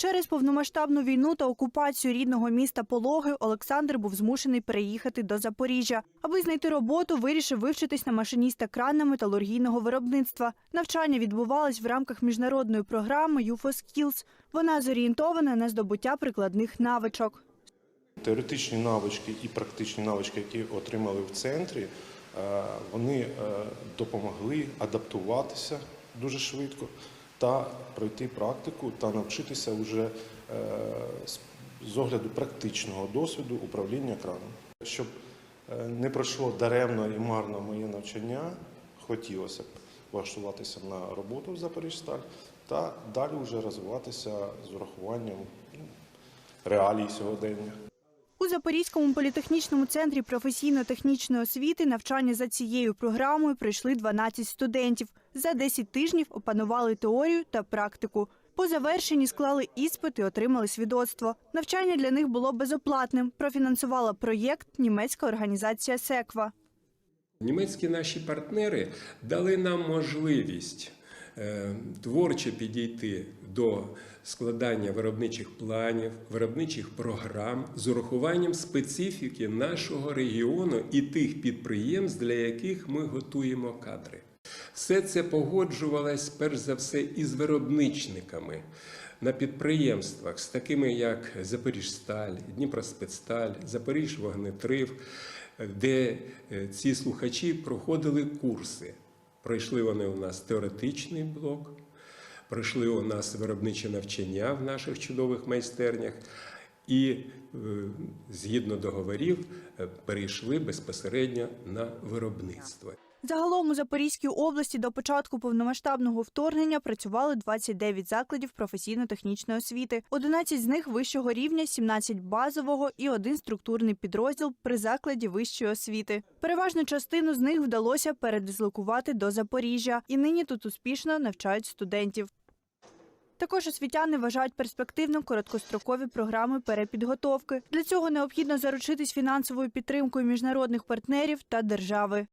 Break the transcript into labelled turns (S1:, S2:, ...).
S1: Через повномасштабну війну та окупацію рідного міста Пологи Олександр був змушений переїхати до Запоріжжя. Аби знайти роботу, вирішив вивчитись на машиніста крана металургійного виробництва. Навчання відбувалось в рамках міжнародної програми Skills. Вона зорієнтована на здобуття прикладних навичок.
S2: Теоретичні навички і практичні навички, які отримали в центрі, е, вони е, допомогли адаптуватися дуже швидко та пройти практику та навчитися вже е, з- огляду практичного досвіду управління краном. Щоб е, не пройшло даремно і марно моє навчання, хотілося б влаштуватися на роботу в Запоріжсталь та далі вже розвиватися з урахуванням ну, реалій сьогодення.
S1: У Запорізькому політехнічному центрі професійно-технічної освіти навчання за цією програмою пройшли 12 студентів. За 10 тижнів опанували теорію та практику. По завершенні склали іспит і отримали свідоцтво. Навчання для них було безоплатним. Профінансувала проєкт німецька організація Секва.
S3: Німецькі наші партнери дали нам можливість е, творчо підійти до складання виробничих планів, виробничих програм з урахуванням специфіки нашого регіону і тих підприємств, для яких ми готуємо кадри. Все це погоджувалось перш за все із виробничниками на підприємствах, з такими як Запоріжсталь, Дніпроспецсталь, Запоріжвогнетрив, де е, ці слухачі проходили курси. Пройшли вони у нас теоретичний блок, пройшли у нас виробниче навчання в наших чудових майстернях. І е, згідно договорів е, перейшли безпосередньо на виробництво.
S1: Загалом у Запорізькій області до початку повномасштабного вторгнення працювали 29 закладів професійно-технічної освіти. 11 з них вищого рівня, 17 базового і один структурний підрозділ при закладі вищої освіти. Переважну частину з них вдалося передислокувати до Запоріжжя, і нині тут успішно навчають студентів. Також освітяни вважають перспективним короткострокові програми перепідготовки. Для цього необхідно заручитись фінансовою підтримкою міжнародних партнерів та держави.